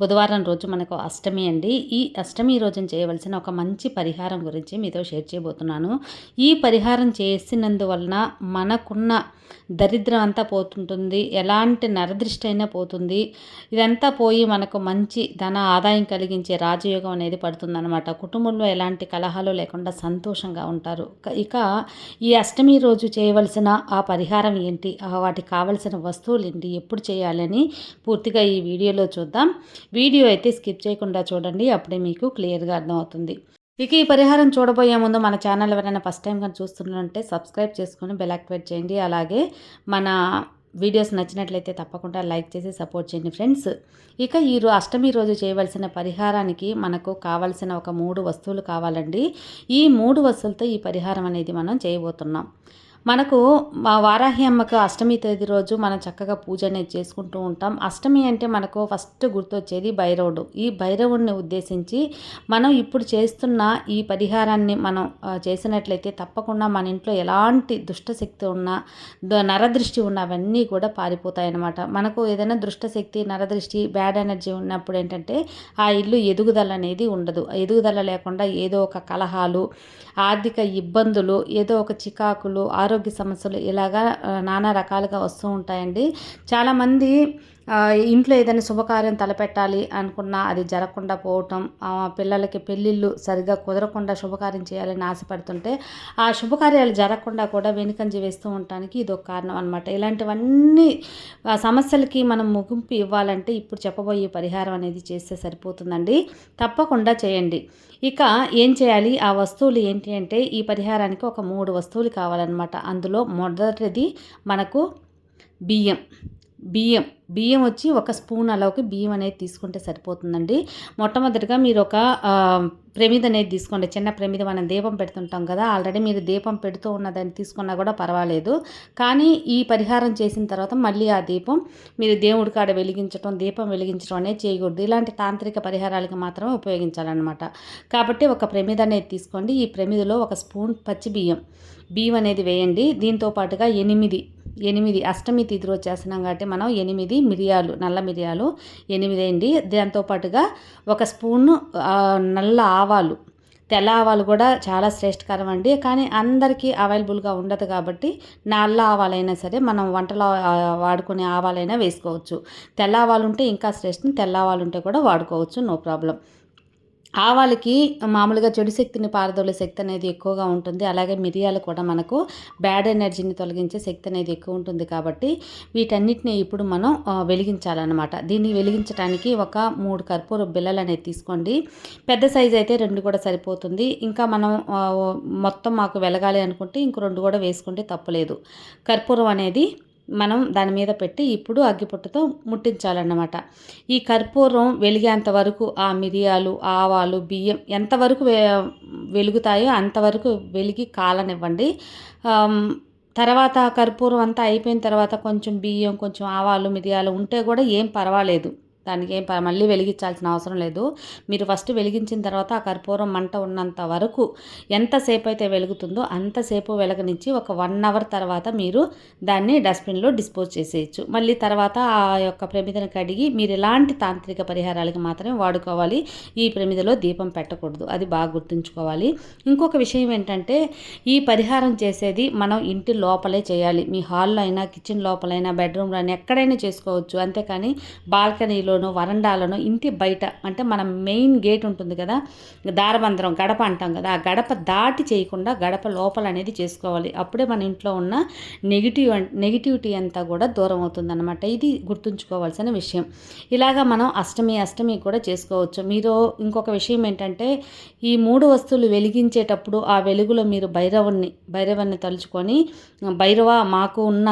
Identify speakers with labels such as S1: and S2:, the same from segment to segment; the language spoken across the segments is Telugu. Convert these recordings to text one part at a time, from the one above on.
S1: బుధవారం రోజు మనకు అష్టమి అండి. ఈ అష్టమి రోజున చేయవలసిన ఒక మంచి పరిహారం గురించి మీతో షేర్ చేయబోతున్నాను. ఈ పరిహారం చేసినందువలన మనకున్న దరిద్రం అంతా పోతుంటుంది. ఎలాంటి నరదృష్టి అయినా పోతుంది. ఇదంతా పోయి మనకు మంచి ధన ఆదాయం కలిగించే రాజయోగం అనేది పడుతుందన్నమాట. కుటుంబంలో ఎలాంటి కలహాలు లేకుండా సంతోషంగా ఉంటారు. ఇక ఈ అష్టమి రోజు చేయవలసిన ఆ పరిహారం ఏంటి? వాటికి కావలసిన వస్తువులు ఏంటి? ఎప్పుడు చేయాలని పూర్తిగా ఈ వీడియోలో చూద్దాం. వీడియో అయితే స్కిప్ చేయకుండా చూడండి అప్పుడే మీకు క్లియర్గా అర్థమవుతుంది. ఇక ఈ పరిహారం చూడబోయే ముందు మన ఛానల్ ఎవరైనా ఫస్ట్ టైం కానీ చూస్తున్నట్టే సబ్స్క్రైబ్ చేసుకుని బెల్ యాక్టివేట్ చేయండి. అలాగే మన వీడియోస్ నచ్చినట్లయితే తప్పకుండా లైక్ చేసి సపోర్ట్ చేయండి ఫ్రెండ్స్. ఇక ఈ అష్టమి రోజు చేయవలసిన పరిహారానికి మనకు కావలసిన ఒక మూడు వస్తువులు కావాలండి. ఈ మూడు వస్తువులతో ఈ పరిహారం అనేది మనం చేయబోతున్నాం. మనకు మా వారాహి అమ్మకు అష్టమి తేదీ రోజు మనం చక్కగా పూజ అనేది చేసుకుంటూ ఉంటాం. అష్టమి అంటే మనకు ఫస్ట్ గుర్తొచ్చేది భైరవుడు. ఈ భైరవుడిని ఉద్దేశించి మనం ఇప్పుడు చేస్తున్న ఈ పరిహారాన్ని మనం చేసినట్లయితే తప్పకుండా మన ఇంట్లో ఎలాంటి దుష్టశక్తి ఉన్నా నరదృష్టి ఉన్నా అవన్నీ కూడా పారిపోతాయన్నమాట. మనకు ఏదైనా దుష్టశక్తి నరదృష్టి బ్యాడ్ ఎనర్జీ ఉన్నప్పుడు ఏంటంటే ఆ ఇల్లు ఎదుగుదల అనేది ఉండదు. ఎదుగుదల లేకుండా ఏదో ఒక కలహాలు ఆర్థిక ఇబ్బందులు ఏదో ఒక చికాకులు ఆరోగ్య సమస్యలు ఇలాగా నానా రకాలుగా వస్తూ ఉంటాయండి. చాలామంది ఇంట్లో ఏదైనా శుభకార్యం తలపెట్టాలి అనుకున్నా అది జరగకుండా పోవటం పిల్లలకి పెళ్ళిళ్ళు సరిగ్గా కుదరకుండా శుభకార్యం చేయాలని ఆశపడుతుంటే ఆ శుభకార్యాలు జరగకుండా కూడా వెనుకంజి వేస్తూ ఉండటానికి ఇది ఒక కారణం అనమాట ఇలాంటివన్నీ సమస్యలకి మనం ముగింపు ఇవ్వాలంటే ఇప్పుడు చెప్పబోయే పరిహారం అనేది చేస్తే సరిపోతుందండి. తప్పకుండా చేయండి. ఇక ఏం చేయాలి? ఆ వస్తువులు ఏంటి అంటే ఈ పరిహారానికి ఒక మూడు వస్తువులు కావాలన్నమాట. అందులో మొదటిది మనకు బియ్యం. బియ్యం. బియ్యం వచ్చి ఒక స్పూన్ అలాగే బియ్యం అనేది తీసుకుంటే సరిపోతుందండి. మొట్టమొదటిగా మీరు ఒక ప్రమిద అనేది తీసుకోండి. చిన్న ప్రమిద మనం దీపం పెడుతుంటాం కదా ఆల్రెడీ మీరు దీపం పెడుతూ ఉన్నదాన్ని తీసుకున్నా కూడా పర్వాలేదు. కానీ ఈ పరిహారం చేసిన తర్వాత మళ్ళీ ఆ దీపం మీరు దేవుడి కాడ వెలిగించడం దీపం వెలిగించడం అనేది చేయకూడదు. ఇలాంటి తాంత్రిక పరిహారాలకి మాత్రమే ఉపయోగించాలన్నమాట. కాబట్టి ఒక ప్రమిద అనేది తీసుకోండి. ఈ ప్రమిదలో ఒక స్పూన్ పచ్చి బియ్యం. బియ్యం అనేది వేయండి. దీంతో పాటుగా ఎనిమిది ఎనిమిది అష్టమి తిథి రోజు చేస్తున్నాం కాబట్టి మనం ఎనిమిది మిరియాలు నల్ల మిరియాలు ఎనిమిది అండి దాంతోపాటుగా ఒక స్పూను నల్ల ఆవాలు. తెల్ల ఆవాలు కూడా చాలా శ్రేష్టకరం అండి. కానీ అందరికీ అవైలబుల్గా ఉండదు కాబట్టి నల్ల ఆవాలైనా సరే మనం వంటలో వాడుకునే ఆవాలైనా వేసుకోవచ్చు. తెల్ల ఆవాలు ఉంటే ఇంకా శ్రేష్టం తెల్ల ఆవాలు ఉంటే కూడా వాడుకోవచ్చు నో ప్రాబ్లం. ఆవాలకి మామూలుగా చెడు శక్తిని పారదోలే శక్తి అనేది ఎక్కువగా ఉంటుంది. అలాగే మిరియాలు కూడా మనకు బ్యాడ్ ఎనర్జీని తొలగించే శక్తి అనేది ఎక్కువ ఉంటుంది కాబట్టి వీటన్నిటిని ఇప్పుడు మనం వెలిగించాలన్నమాట. దీన్ని వెలిగించడానికి ఒక మూడు కర్పూర బిల్లలు అనేది తీసుకోండి. పెద్ద సైజు అయితే రెండు కూడా సరిపోతుంది. ఇంకా మనం మొత్తం మాకు వెలగాలి అనుకుంటే ఇంక రెండు కూడా వేసుకుంటే తప్పలేదు. కర్పూరం అనేది మనం దాని మీద పెట్టి ఇప్పుడు అగ్గిపుట్టతో ముట్టించాలన్నమాట. ఈ కర్పూరం వెలిగేంత వరకు ఆ మిరియాలు ఆవాలు బియ్యం ఎంతవరకు వెలుగుతాయో అంతవరకు వెలిగి కాలనివ్వండి. తర్వాత కర్పూరం అంతా అయిపోయిన తర్వాత కొంచెం బియ్యం కొంచెం ఆవాలు మిరియాలు ఉంటే కూడా ఏం పర్వాలేదు. దానికి ఏం మళ్ళీ వెలిగించాల్సిన అవసరం లేదు. మీరు ఫస్ట్ వెలిగించిన తర్వాత ఆ కర్పూరం మంట ఉన్నంత వరకు ఎంతసేపు అయితే వెలుగుతుందో అంతసేపు వెలగనిచ్చి ఒక వన్ అవర్ తర్వాత మీరు దాన్ని డస్ట్బిన్లో డిస్పోజ్ చేసేయచ్చు. మళ్ళీ తర్వాత ఆ యొక్క ప్రమిదను కడిగి మీరు ఎలాంటి తాంత్రిక పరిహారాలకి మాత్రమే వాడుకోవాలి. ఈ ప్రమిదలో దీపం పెట్టకూడదు. అది బాగా గుర్తుంచుకోవాలి. ఇంకొక విషయం ఏంటంటే ఈ పరిహారం చేసేది మనం ఇంటి లోపలే చేయాలి. మీ హాల్లో అయినా కిచెన్ లోపలైనా బెడ్రూమ్లో అయినా ఎక్కడైనా చేసుకోవచ్చు. అంతేకాని బాల్కనీలో వీధిలోనో వరండాలను ఇంటి బయట అంటే మన మెయిన్ గేట్ ఉంటుంది కదా దారబంధరం గడప అంటాం కదా ఆ గడప దాటి చేయకుండా గడప లోపల అనేది చేసుకోవాలి. అప్పుడే మన ఇంట్లో ఉన్న నెగిటివ్ నెగిటివిటీ అంతా కూడా దూరం అవుతుందన్నమాట. ఇది గుర్తుంచుకోవాల్సిన విషయం. ఇలాగా మనం అష్టమి అష్టమి కూడా చేసుకోవచ్చు. మీరు ఇంకొక విషయం ఏంటంటే ఈ మూడు వస్తువులు వెలిగించేటప్పుడు ఆ వెలుగులో మీరు భైరవుణ్ణి భైరవుని తలుచుకొని భైరవ మాకు ఉన్న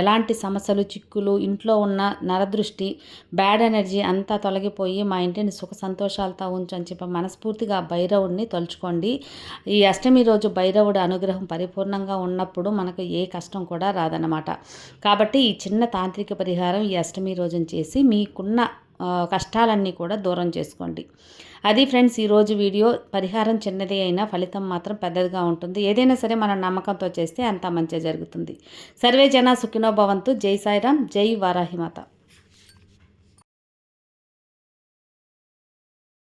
S1: ఎలాంటి సమస్యలు చిక్కులు ఇంట్లో ఉన్న నరదృష్టి బ్యాడ్ ఎనర్జీ అంతా తొలగిపోయి మా ఇంటిని సుఖ సంతోషాలతో ఉంచని చెప్పి మనస్ఫూర్తిగా భైరవుడిని తలుచుకోండి. ఈ అష్టమి రోజు భైరవుడు అనుగ్రహం పరిపూర్ణంగా ఉన్నప్పుడు మనకు ఏ కష్టం కూడా రాదన్నమాట. కాబట్టి ఈ చిన్న తాంత్రిక పరిహారం ఈ అష్టమి రోజున చేసి మీకున్న కష్టాలన్నీ కూడా దూరం చేసుకోండి. అది ఫ్రెండ్స్ ఈరోజు వీడియో పరిహారం చిన్నది అయినా ఫలితం మాత్రం పెద్దదిగా ఉంటుంది. ఏదైనా సరే మన నమ్మకంతో చేస్తే అంతా మంచిగా జరుగుతుంది. సర్వే జన సుఖినోభవంతు జై సాయిరామ్. జై వారాహిమాత